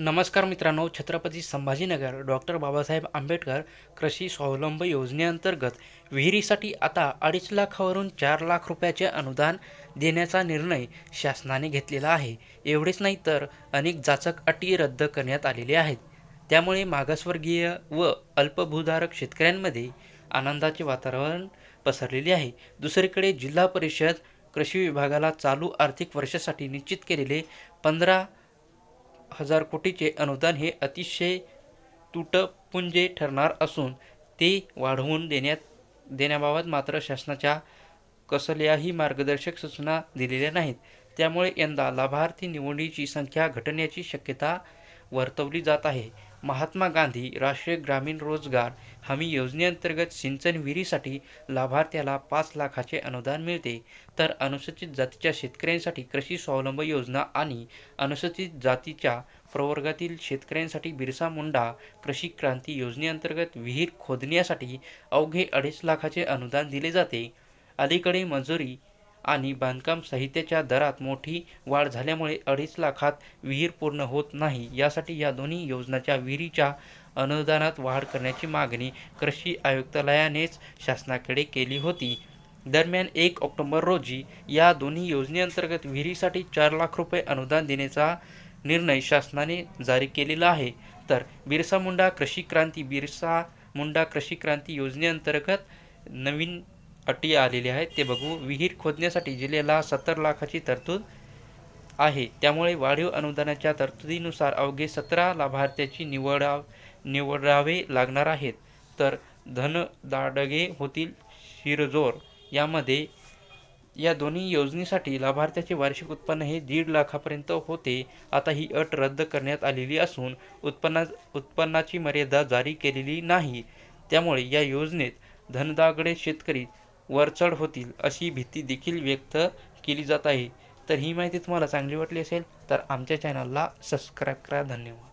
नमस्कार मित्रांनो छत्रपती संभाजीनगर डॉक्टर बाबासाहेब आंबेडकर कृषी स्वावलंब योजनेअंतर्गत विहिरीसाठी आता अडीच लाखावरून चार लाख रुपयाचे अनुदान देण्याचा निर्णय शासनाने घेतलेला आहे. एवढेच नाही तर अनेक जाचक अटी रद्द करण्यात आलेले आहेत. त्यामुळे मागासवर्गीय व अल्पभूधारक शेतकऱ्यांमध्ये आनंदाचे वातावरण पसरलेले आहे. दुसरीकडे जिल्हा परिषद कृषी विभागाला चालू आर्थिक वर्षासाठी निश्चित केलेले पंधरा हजार कोटीचे अनुदान हे अतिशय तुटपुंजे ठरणार असून ते वाढवून देण्यात देण्याबाबत मात्र शासनाच्या कसल्याही मार्गदर्शक सूचना दिलेल्या नाहीत. त्यामुळे यंदा लाभार्थी निवडीची संख्या घटण्याची शक्यता वर्तवली जात आहे. महात्मा गांधी राष्ट्रीय ग्रामीण रोजगार हमी योजनेअंतर्गत सिंचन विहिरीसाठी लाभार्थ्याला पाच लाखाचे अनुदान मिळते. तर अनुसूचित जातीच्या शेतकऱ्यांसाठी कृषी स्वावलंब योजना आणि अनुसूचित जातीच्या प्रवर्गातील शेतकऱ्यांसाठी बिरसा मुंडा कृषी क्रांती योजनेअंतर्गत विहीर खोदण्यासाठी अवघे अडीच लाखाचे अनुदान दिले जाते. अलीकडे मजुरी आणि बांधकाम साहित्याच्या दरात मोठी वाढ झाल्यामुळे अडीच लाखात विहीर पूर्ण होत नाही. यासाठी या दोन्ही योजनाच्या विहिरीच्या अनुदानात वाढ करण्याची मागणी कृषी आयुक्तालयानेच शासनाकडे केली होती. दरम्यान एक ऑक्टोबर रोजी या दोन्ही योजनेअंतर्गत विहिरीसाठी चार लाख रुपये अनुदान देण्याचा निर्णय शासनाने जारी केलेला आहे. तर बिरसा मुंडा कृषी क्रांती बिरसा मुंडा कृषी क्रांती योजनेअंतर्गत नवीन अटी आलेल्या आहेत ते बघू. विहीर खोदण्यासाठी जिल्ह्याला सत्तर लाखाची तरतूद आहे. त्यामुळे वाढीव अनुदानाच्या तरतुदीनुसार अवघे सतरा लाभार्थ्याची निवडा निवडावे लागणार आहेत. तर धनदाडगे होतील शिरजोर. यामध्ये या दोन्ही योजनेसाठी लाभार्थ्याचे वार्षिक उत्पन्न हे दीड लाखापर्यंत होते. आता ही अट रद्द करण्यात आलेली असून उत्पन्ना उत्पन्नाची मर्यादा जारी केलेली नाही. त्यामुळे या योजनेत धनदागडे शेतकरी वरचढ होतील अशी भीती देखील व्यक्त केली जात आहे. तर ही माहिती तुम्हाला चांगली वाटली असेल तर आमच्या चॅनलला सबस्क्राईब करा. धन्यवाद.